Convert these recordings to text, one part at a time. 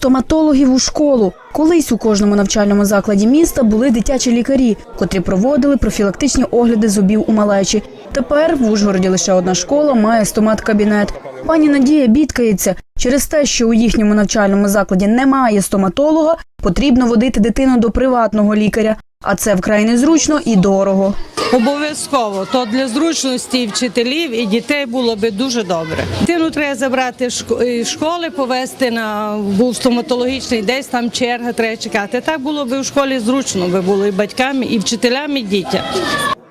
стоматологів у школу. Колись у кожному навчальному закладі міста були дитячі лікарі, котрі проводили профілактичні огляди зубів у малечі. Тепер в Ужгороді лише одна школа має стомат-кабінет. Пані Надія бідкається. Через те, що у їхньому навчальному закладі немає стоматолога, потрібно водити дитину до приватного лікаря. А це вкрай незручно і дорого. Обов'язково то для зручності і вчителів і дітей було би дуже добре. Дитину треба забрати з шко- школи, повезти на був стоматологічний, десь там черга треба чекати. Так було би в школі зручно, би було і батькам, і вчителям, і дітям.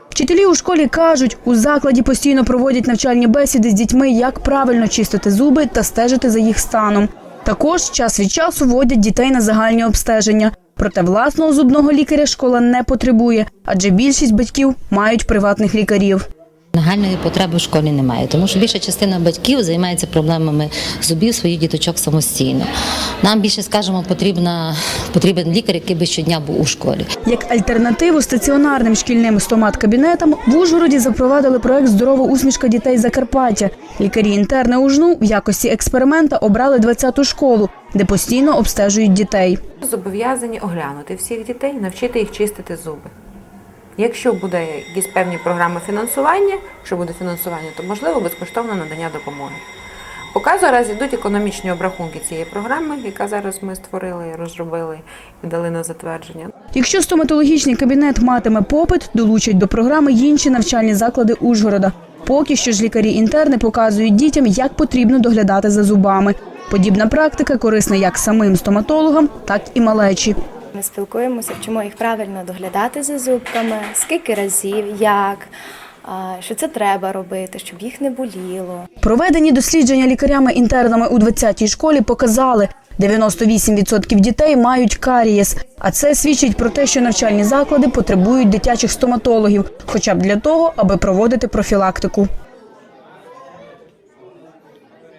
Вчителі у школі кажуть, у закладі постійно проводять навчальні бесіди з дітьми, як правильно чистити зуби та стежити за їх станом. Також час від часу водять дітей на загальні обстеження. Проте власного зубного лікаря школа не потребує, адже більшість батьків мають приватних лікарів. Нагальної потреби в школі немає, тому що більша частина батьків займається проблемами зубів своїх діточок самостійно. Нам більше, скажімо, потрібна, потрібен лікар, який би щодня був у школі. Як альтернативу стаціонарним шкільним стомат-кабінетам в Ужгороді запровадили проект Здорова усмішка дітей Закарпаття. Лікарі інтерни УЖНУ в якості експеримента обрали 20-ту школу, де постійно обстежують дітей. зобов'язані оглянути всіх дітей, навчити їх чистити зуби. Якщо буде якісь певні програми фінансування, якщо буде фінансування, то можливо безкоштовне надання допомоги. Поки зараз йдуть економічні обрахунки цієї програми, яка зараз ми створили, розробили і дали на затвердження. Якщо стоматологічний кабінет матиме попит, долучать до програми інші навчальні заклади Ужгорода. Поки що ж лікарі-інтерни показують дітям, як потрібно доглядати за зубами. Подібна практика корисна як самим стоматологам, так і малечі. Ми спілкуємося, вчимо їх правильно доглядати за зубками, скільки разів, як, що це треба робити, щоб їх не боліло. Проведені дослідження лікарями-інтернами у 20-й школі показали, 98% дітей мають карієс. А це свідчить про те, що навчальні заклади потребують дитячих стоматологів, хоча б для того, аби проводити профілактику.